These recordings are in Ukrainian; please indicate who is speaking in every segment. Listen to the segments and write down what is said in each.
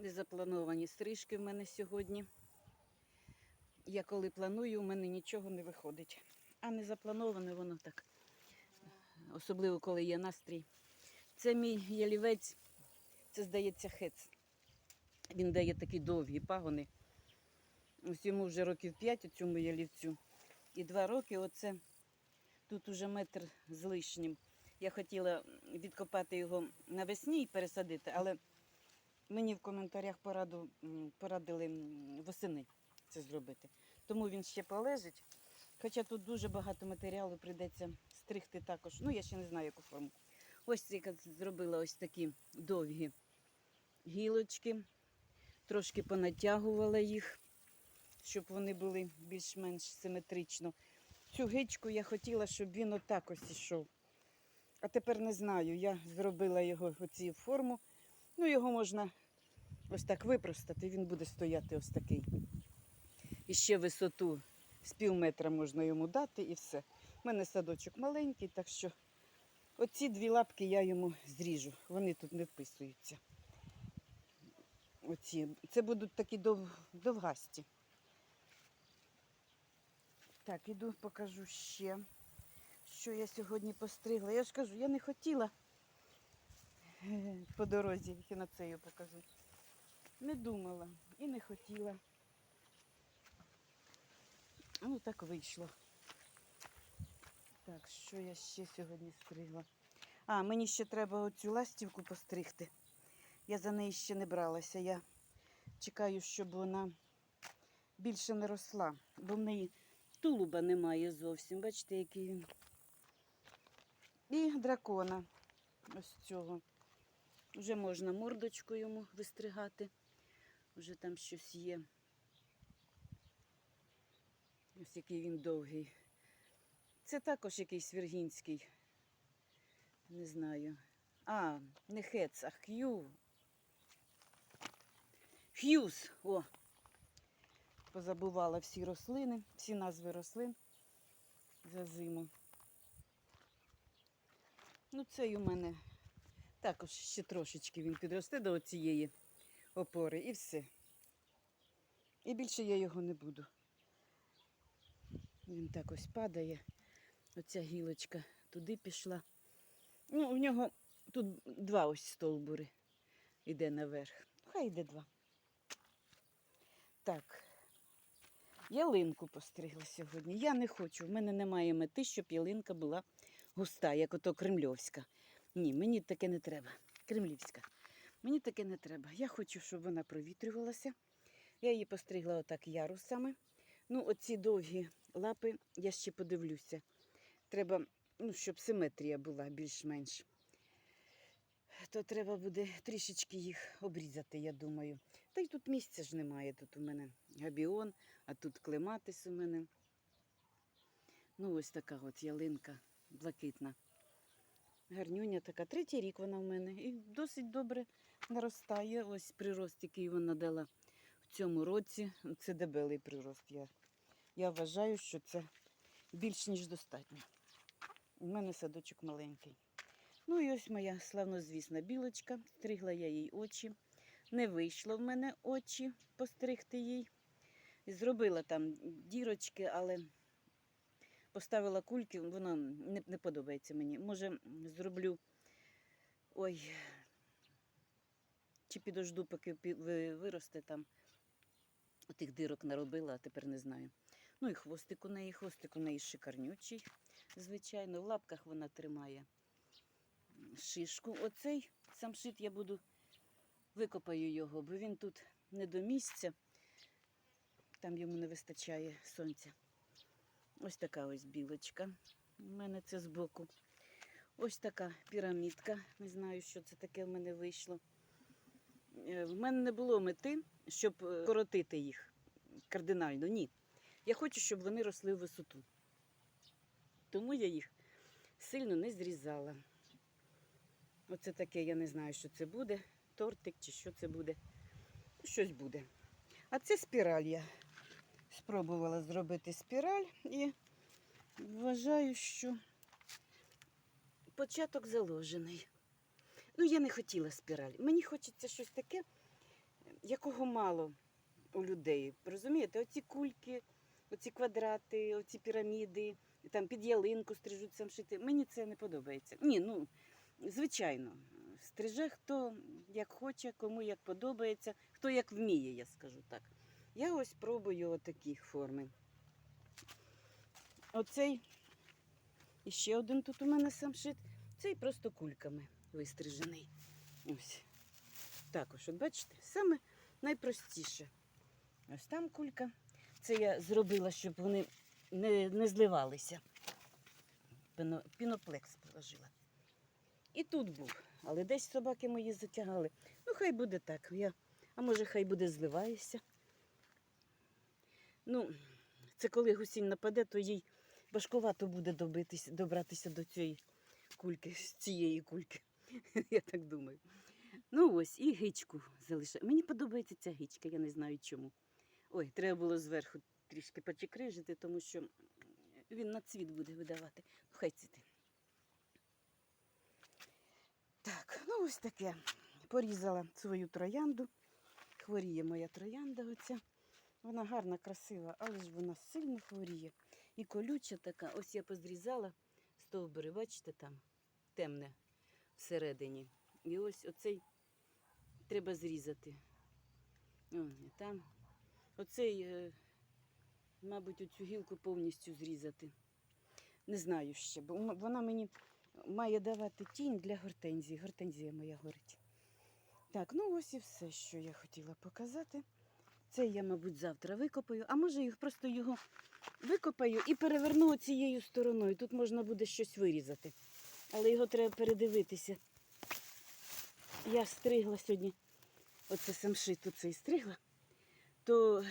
Speaker 1: Незаплановані стрижки в мене сьогодні. Я коли планую, у мене нічого не виходить. А не заплановане воно так. Особливо, коли є настрій. Це мій ялівець, це здається хец. Він дає такі довгі пагони. Ось йому вже років 5 цьому ялівцю. І два роки оце тут уже метр з лишнім. Я хотіла відкопати його навесні і пересадити, але мені в коментарях пораду, порадили восени це зробити. Тому він ще полежить. Хоча тут дуже багато матеріалу прийдеться стригти також. Ну, я ще не знаю, яку форму. Ось я зробила ось такі довгі гілочки. Трошки понатягувала їх, щоб вони були більш-менш симетрично. Цю гичку я хотіла, щоб він отак ось ішов. А тепер не знаю. Я зробила його в форму. Ну, його можна ось так випростати, він буде стояти ось такий. І ще висоту з пів метра можна йому дати і все. У мене садочок маленький, так що оці дві лапки я йому зріжу. Вони тут не вписуються. Оці. Це будуть такі дов... довгасті. Так, іду покажу ще, що я сьогодні постригла. Я ж кажу, я не хотіла по дорозі хіноцею покажу. Не думала і не хотіла. Ну, так вийшло. Так, що я ще сьогодні стригла? А, мені ще треба оцю ластівку постригти. Я за неї ще не бралася. Я чекаю, щоб вона більше не росла, бо в неї тулуба немає зовсім. Бачите, який він. І дракона ось цього. Вже можна мордочку йому вистригати. Вже там щось є. Ось який він довгий. Це також якийсь віргінський. Не знаю. А, не хец, а х'ю. Х'юз. О. Позабувала всі рослини, всі назви рослин за зиму. Ну, цей у мене також ще трошечки він підросте до цієї опори і все. І більше я його не буду. Він так ось падає. Оця гілочка туди пішла. Ну, у нього тут два ось стовбури йде наверх. Хай йде два. Так. Ялинку постригла сьогодні. Я не хочу. В мене немає мети, щоб ялинка була густа, як ото кремльовська. Ні, мені таке не треба. Кремлівська. Мені таке не треба. Я хочу, щоб вона провітрювалася. Я її постригла отак ярусами. Ну, оці довгі лапи, я ще подивлюся. Треба, ну, щоб симетрія була більш-менш. То треба буде трішечки їх обрізати, я думаю. Та й тут місця ж немає. Тут у мене габіон, а тут клематис у мене. Ну, ось така от ялинка блакитна. Гарнюня така. Третій рік вона в мене. І досить добре наростає. Ось прирост, який вона дала в цьому році. Це дебелий прирост. Я, я вважаю, що це більш ніж достатньо. У мене садочок маленький. Ну і ось моя славнозвісна білочка. Стригла я їй очі. Не вийшло в мене очі постригти їй. Зробила там дірочки, але поставила кульки, воно не, не подобається мені. Може, зроблю. Ой, чи підожду, поки виросте там. Отих дирок наробила, а тепер не знаю. Ну і хвостик у неї, хвостик у неї шикарнючий, звичайно. В лапках вона тримає шишку. Оцей самшит я буду викопаю його, бо він тут не до місця. Там йому не вистачає сонця. Ось така ось білочка. У мене це збоку. Ось така пірамідка. Не знаю, що це таке в мене вийшло. Е, В мене не було мети, щоб е, коротити їх кардинально. Ні. Я хочу, щоб вони росли в висоту. Тому я їх сильно не зрізала. Оце таке, я не знаю, що це буде. Тортик чи що це буде. Щось буде. А це спіраль я спробувала зробити спіраль і вважаю, що початок заложений. Ну, я не хотіла спіраль. Мені хочеться щось таке, якого мало у людей. Розумієте, оці кульки, оці квадрати, оці піраміди, там під ялинку стрижуть самшити. Мені це не подобається. Ні, ну звичайно, стриже хто як хоче, кому як подобається, хто як вміє, я скажу так. Я ось пробую отакі форми. Оцей і ще один тут у мене самшит. Цей просто кульками вистрижений. Ось. Також, от бачите, саме найпростіше. Ось там кулька. Це я зробила, щоб вони не, не зливалися. Піноплекс положила. І тут був, але десь собаки мої затягали. Ну, хай буде так. Я, а може, хай буде зливається. Ну, це коли гусінь нападе, то їй важкувато буде добитися, добратися до цієї кульки, з цієї кульки. Я так думаю. Ну ось, і гичку залишаю. Мені подобається ця гичка, я не знаю чому. Ой, треба було зверху трішки почекрижити, тому що він на цвіт буде видавати. Ну, хай цвіти. Так, ну ось таке. Порізала свою троянду. Хворіє моя троянда оця. Вона гарна, красива, але ж вона сильно хворіє. І колюча така. Ось я позрізала стовбури, бачите, там темне всередині. І ось оцей треба зрізати. О, там. Оцей, е, мабуть, оцю гілку повністю зрізати. Не знаю ще, бо вона мені має давати тінь для гортензії. Гортензія моя горить. Так, ну ось і все, що я хотіла показати. Це я, мабуть, завтра викопаю, а може їх просто його викопаю і переверну цією стороною. Тут можна буде щось вирізати. Але його треба передивитися. Я стригла сьогодні, оце самшит оцей стригла, то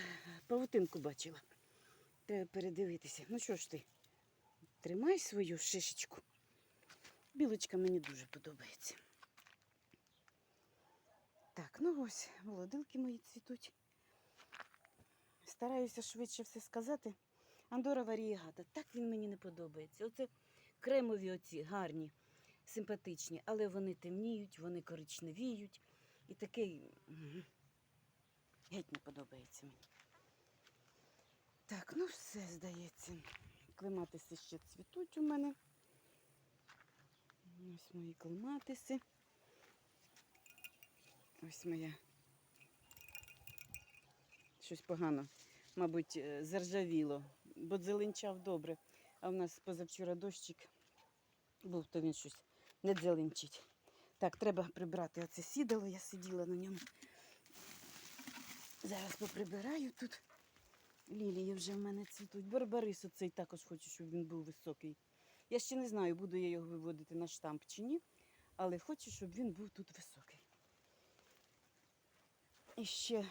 Speaker 1: павутинку бачила. Треба передивитися. Ну що ж ти, тримай свою шишечку. Білочка мені дуже подобається. Так, ну ось, молодилки мої цвітуть. Стараюся швидше все сказати. Андора варієгата, так він мені не подобається. Оце кремові оці гарні, симпатичні, але вони темніють, вони коричневіють. І такий геть не подобається мені. Так, ну все здається. Клематиси ще цвітуть у мене. Ось мої клематиси. Ось моя. Щось погано, мабуть, е, заржавіло, бо зеленчав добре. А в нас позавчора дощик був, то він щось не дзеленчить. Так, треба прибрати оце сідало, я сиділа на ньому. Зараз поприбираю тут. Лілії вже в мене цвітуть. Барбарис оцей також хочу, щоб він був високий. Я ще не знаю, буду я його виводити на штамп чи ні, але хочу, щоб він був тут високий. І ще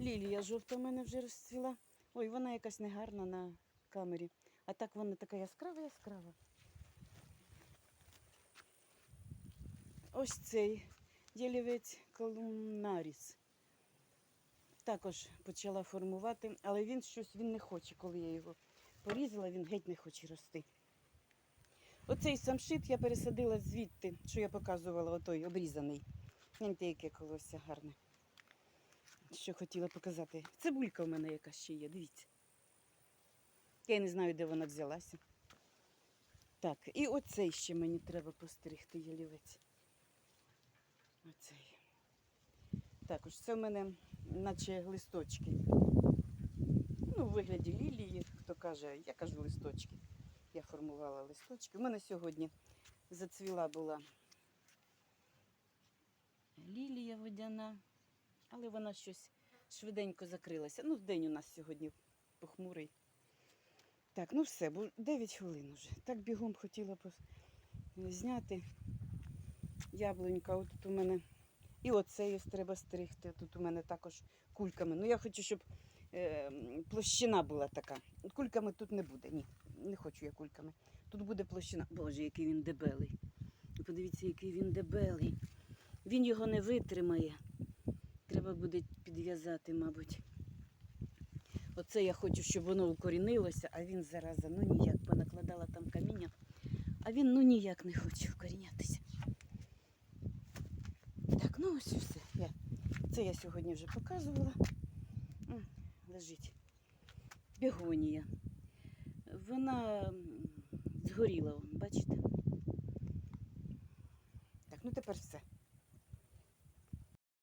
Speaker 1: лілія жовта в мене вже розцвіла. Ой, вона якась негарна на камері. А так вона така яскрава, яскрава. Ось цей ділівець колумнаріс. Також почала формувати, але він щось він не хоче, коли я його порізала, він геть не хоче рости. Оцей самшит я пересадила звідти, що я показувала, отой обрізаний. Гляньте, яке колося гарне. Що хотіла показати. Цибулька в мене яка ще є, дивіться. Я не знаю, де вона взялася. Так, і оцей ще мені треба постригти ялівець. Оцей. Також це в мене наче листочки. Ну, у вигляді лілії, хто каже, я кажу листочки. Я формувала листочки. У мене сьогодні зацвіла була лілія водяна, але вона щось швиденько закрилася. Ну, день у нас сьогодні похмурий. Так, ну все, бо 9 хвилин уже. Так бігом хотіла б зняти яблунька. От тут у мене і оцей треба стригти. Тут у мене також кульками. Ну я хочу, щоб е, площина була така. Кульками тут не буде. Ні, не хочу я кульками. Тут буде площина. Боже, який він дебелий. Подивіться, який він дебелий. Він його не витримає. Треба буде підв'язати, мабуть. Оце я хочу, щоб воно укорінилося, а він зараза, ну ніяк, понакладала там каміння, а він ну ніяк не хоче вкорінятися. Так, ну ось і все. Я Це я сьогодні вже показувала. Лежить. Бігонія. Вона згоріла, бачите? Так, ну тепер все.